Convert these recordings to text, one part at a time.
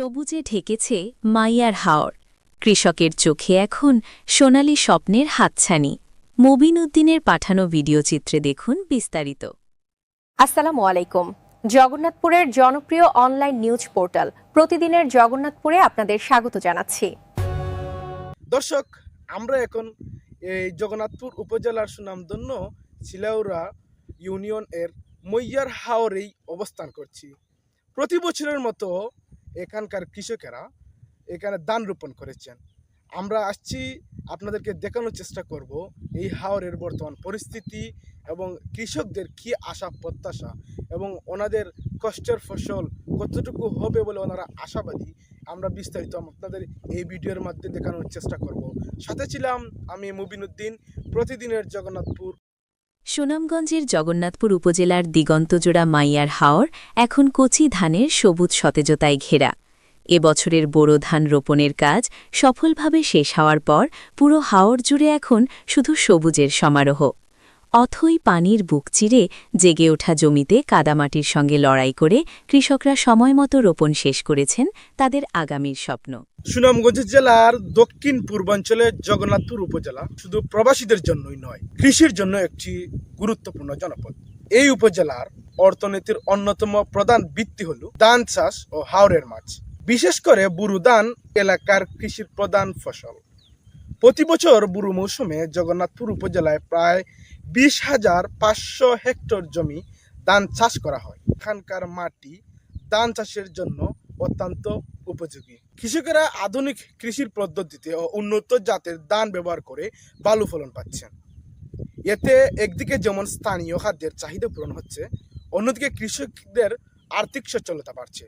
সবুজে ঢেকেছে মাইয়ার হাওর। কৃষকের চোখে এখন সোনালি স্বপ্নের হাতছানি। মবিন উদ্দিনের পাঠানো ভিডিও চিত্রে দেখুন বিস্তারিত। আসসালামু আলাইকুম। জগন্নাথপুরের জনপ্রিয় অনলাইন নিউজ পোর্টাল প্রতিদিনের জগন্নাথপুরে আপনাদের স্বাগত জানাচ্ছি। দর্শক আমরা এখন এই জগন্নাথপুর উপজেলার সুনামধন্য শিলাউরা ইউনিয়ন এর মৈয়ার হাওরেই অবস্থান করছি। প্রতি বছরের মতো এখানকার কৃষকেরা এখানে ধান রোপণ করেছেন। আমরা আসছি আপনাদেরকে দেখানোর চেষ্টা করব এই হাওরের বর্তমান পরিস্থিতি এবং কৃষকদের কী আশা, প্রত্যাশা এবং ওনাদের কষ্টের ফসল কতটুকু হবে বলে ওনারা আশাবাদী। আমরা বিস্তারিত আপনাদের এই ভিডিওর মাধ্যমে দেখানোর চেষ্টা করব। সাথে ছিলাম আমি মুবিনুদ্দিন প্রতিদিনের জগন্নাথপুর সুনামগঞ্জের জগন্নাথপুর উপজেলার দিগন্তজোড়া মাইয়ার হাওর এখন কচি ধানের সবুজ সতেজতায় ঘেরা। এবছরের বোরো ধান রোপণের কাজ সফলভাবে শেষ হওয়ার পর পুরো হাওর জুড়ে এখন শুধু সবুজের সমারোহ। অথই পানির বুক চিরে জেগে ওঠা জমিতে কাদামাটির সঙ্গে লড়াই করে কৃষকরা সময়মতো রোপণ শেষ করেছেন তাদের আগামীর স্বপ্ন। সুনামগঞ্জ জেলার দক্ষিণ পূর্বাঞ্চলের জগন্নাথপুর উপজেলা শুধু প্রবাসীদের জন্যই নয়, কৃষির জন্য একটি গুরুত্বপূর্ণ জনপদ। এই উপজেলার অর্থনীতির অন্যতম প্রধান ভিত্তি হল ধান চাষ ও হাওরের মাছ। বিশেষ করে বুরু ধান এলাকার কৃষির প্রধান ফসল। প্রতি বছর বুরু মৌসুমে জগন্নাথপুর উপজেলায় প্রায় বিশ হাজার পাঁচশো হেক্টর জমি ধান চাষ করা হয়। এখানকার মাটি ধান চাষের জন্য অত্যন্ত উপযোগী। কৃষকেরা আধুনিক কৃষির পদ্ধতিতে ও উন্নত জাতের ধান ব্যবহার করে বালু ফলন পাচ্ছেন। এতে একদিকে যেমন স্থানীয় খাদ্যের চাহিদা পূরণ হচ্ছে, অন্যদিকে কৃষকদের আর্থিক সচ্ছলতা বাড়ছে।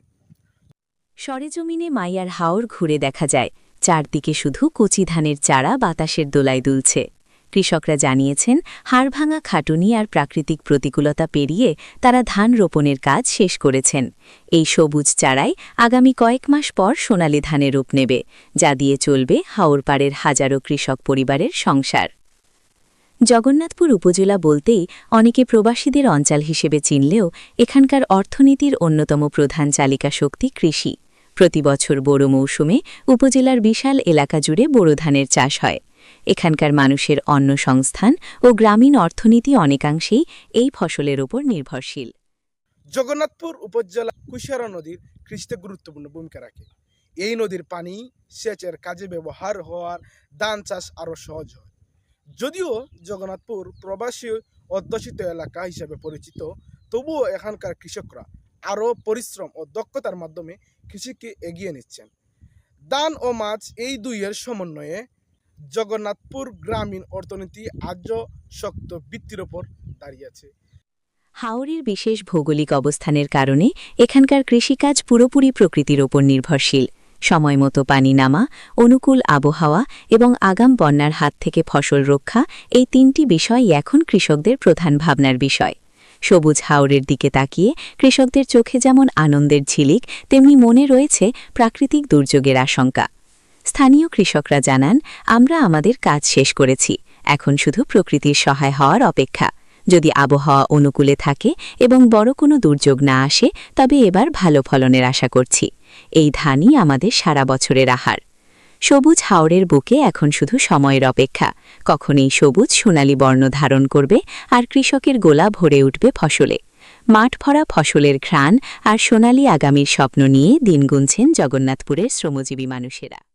সরেজমিনে মাইয়ার হাওর ঘুরে দেখা যায়, চারদিকে শুধু কচি ধানের চারা বাতাসের দোলায় দুলছে। কৃষকরা জানিয়েছেন, হাড়ভাঙা খাটুনি আর প্রাকৃতিক প্রতিকূলতা পেরিয়ে তারা ধান রোপণের কাজ শেষ করেছেন। এই সবুজ চারাই আগামী কয়েক মাস পর সোনালি ধানে রূপ নেবে, যা দিয়ে চলবে হাওরপাড়ের হাজারো কৃষক পরিবারের সংসার। জগন্নাথপুর উপজেলা বলতেই অনেকে প্রবাসীদের অঞ্চল হিসেবে চিনলেও এখানকার অর্থনীতির অন্যতম প্রধান চালিকা শক্তি কৃষি। প্রতি বছর বোরো মৌসুমে উপজেলার বিশাল এলাকা জুড়ে বোরো ধানের চাষ হয়। এখানকার মানুষের অন্ন সংস্থান ও গ্রামীণ অর্থনীতি অনেকাংশেই এই ফসলের ওপর নির্ভরশীল। জগন্নাথপুর উপজেলা কুশিয়ারা নদীর কৃষিতে গুরুত্বপূর্ণ ভূমিকা রাখে। এই নদীর পানি সেচের কাজে ব্যবহার হওয়ার ধান চাষ আরও সহজ হয়। যদিও জগন্নাথপুর প্রবাসী অধ্যুষিত এলাকা হিসেবে পরিচিত, তবুও এখানকার কৃষকরা আরও পরিশ্রম ও দক্ষতার মাধ্যমে কৃষিকে এগিয়ে নিচ্ছেন। দান ও মাছ এই দুইয়ের সমন্বয়ে জগন্নাথপুর গ্রামীণ অর্থনীতি আজ শক্ত ভিত্তির ওপর দাঁড়িয়েছে হাওরের বিশেষ ভৌগোলিক অবস্থানের কারণে এখানকার কৃষিকাজ পুরোপুরি প্রকৃতির ওপর নির্ভরশীল। সময়মতো পানি নামা, অনুকূল আবহাওয়া এবং আগাম বন্যার হাত থেকে ফসল রক্ষা এই তিনটি বিষয় এখন কৃষকদের প্রধান ভাবনার বিষয়। সবুজ হাওরের দিকে তাকিয়ে কৃষকদের চোখে যেমন আনন্দের ঝিলিক, তেমনি মনে রয়েছে প্রাকৃতিক দুর্যোগের আশঙ্কা। স্থানীয় কৃষকরা জানান, আমরা আমাদের কাজ শেষ করেছি। এখন শুধু প্রকৃতির সহায় হওয়ার অপেক্ষা। যদি আবহাওয়া অনুকূলে থাকে এবং বড় কোনো দুর্যোগ না আসে, তবে এবার ভালো ফলনের আশা করছি। এই ধানই আমাদের সারা বছরের আহার। সবুজ হাওরের বুকে এখন শুধু সময়ের অপেক্ষা। কখন এই সবুজ সোনালী বর্ণ ধারণ করবে আর কৃষকের গোলা ভরে উঠবে ফসলে। মাঠ ভরা ফসলের ঘ্রাণ আর সোনালী আগামীর স্বপ্ন নিয়ে দিন গুনছেন জগন্নাথপুরের শ্রমজীবী মানুষেরা।